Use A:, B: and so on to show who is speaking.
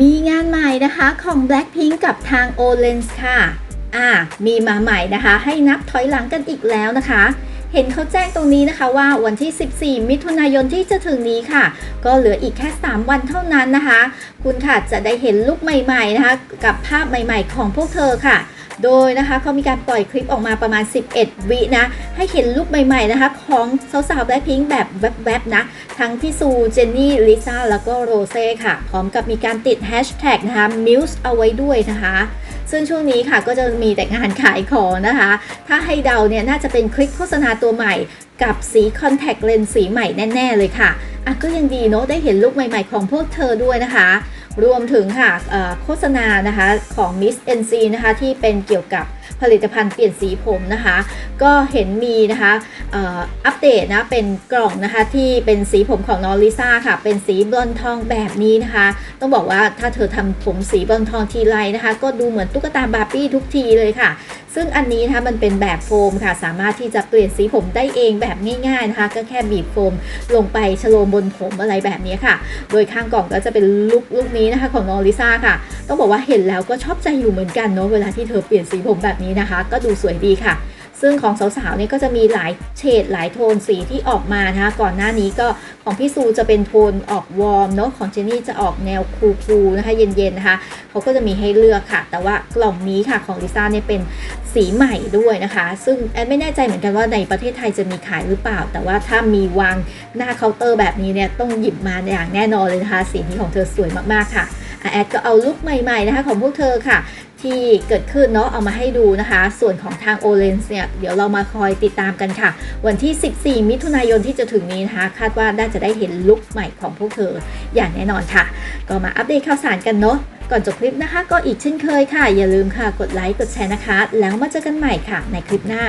A: มีงานใหม่นะคะของ Blackpink กับทาง o l e n s ค่ะ อ่า มีมาใหม่นะคะ ให้นับถอยหลังกันอีกแล้วนะคะ เห็นเขาแจ้งตรงนี้นะคะว่าวันที่ 14 มิถุนายนที่จะถึงนี้ค่ะ ก็เหลืออีกแค่ 3 วันเท่านั้นนะคะ คุณค่ะจะได้เห็นลุคใหม่ๆนะคะ กับภาพใหม่ๆของพวกเธอค่ะ โดยนะคะเขามีการปล่อยคลิปออกมาประมาณ 11 วินะ ให้เห็นลุคใหม่ๆนะคะ ของสาวๆ Blackpink แบบแวบๆนะ ทั้งพี่ซู เจนนี่ ลิซ่า แล้วก็โรเซ่ค่ะ พร้อมกับมีการติดแฮชแท็กนะคะ Muse เอาไว้ด้วยนะคะ ซึ่งช่วงนี้ค่ะก็จะมีแต่งานขายของนะคะ ถ้าให้เดาเนี่ยน่าจะเป็นคลิปโฆษณาตัวใหม่กับสีคอนแทคเลนส์สีใหม่แน่ ๆ เลยค่ะอะก็ยังดีเนาะได้เห็นลุคใหม่ ๆ ของพวกเธอด้วยนะคะ รวมถึงค่ะโฆษณานะคะของ Miss NC นะคะที่เป็นเกี่ยวกับผลิตภัณฑ์เปลี่ยนสีผมนะคะ ก็เห็นมีนะคะอัปเดตนะเป็นกล่องนะคะที่เป็นสีผมของน้องลิซ่าค่ะ เป็นสีบลอนทองแบบนี้นะคะ ต้องบอกว่าถ้าเธอทำผมสีบลอนทองทีไรนะคะ ก็ดูเหมือนตุ๊กตาบาร์บี้ทุกทีเลยค่ะ ซึ่งอันนี้นะคะมันเป็นแบบโฟมค่ะ สามารถที่จะเปลี่ยนสีผมได้เองแบบง่ายๆนะคะ ก็แค่บีบโฟมลงไปชโลมบนผมอะไรแบบนี้ค่ะ โดยข้างกล่องก็จะเป็นลุคลุคนี้นะคะของน้องลิซ่าค่ะ ต้องบอกว่าเห็นแล้วก็ชอบใจอยู่เหมือนกันเนาะเวลาที่เธอเปลี่ยนสีผมแบบนี้นะคะ ก็ดูสวยดีค่ะ ซึ่งของสาวๆเนี่ยก็จะมีหลายเฉดหลายโทนสีที่ออกมานะคะก่อนหน้านี้ก็ของพี่ซูจะเป็นโทนออกวอร์มเนาะของเจนนี่จะออกแนวคูลๆนะคะเย็นๆนะคะเขาก็จะมีให้เลือกค่ะ แต่ว่ากล่องนี้ค่ะของลิซ่าเนี่ยเป็นสีใหม่ด้วยนะคะ ซึ่งแอนไม่แน่ใจเหมือนกันว่าในประเทศไทยจะมีขายหรือเปล่า แต่ว่าถ้ามีวางหน้าเคาน์เตอร์แบบนี้เนี่ยต้องหยิบมาอย่างแน่นอนเลยนะคะ สีนี้ของเธอสวยมากๆค่ะอะแอดก็เอาลุคใหม่ๆนะคะของพวกเธอค่ะ ที่เกิดขึ้นเนาะเอามาให้ดูนะคะ ส่วนของทาง o l e n s เนี่ย เดี๋ยวเรามาคอยติดตามกันค่ะ วันที่ 14 มิถุนายนที่จะถึงนี้นะคะ คาดว่าน่าจะได้เห็นลุคใหม่ของพวกเธออย่างแน่นอนค่ะ ก็มาอัปเดตข่าวสารกันเนาะก่อนจบคลิปนะคะ ก็อีกเช่นเคยค่ะ อย่าลืมค่ะกดไลค์กดแชร์นะคะ แล้วมาเจอกันใหม่ค่ะในคลิปหน้า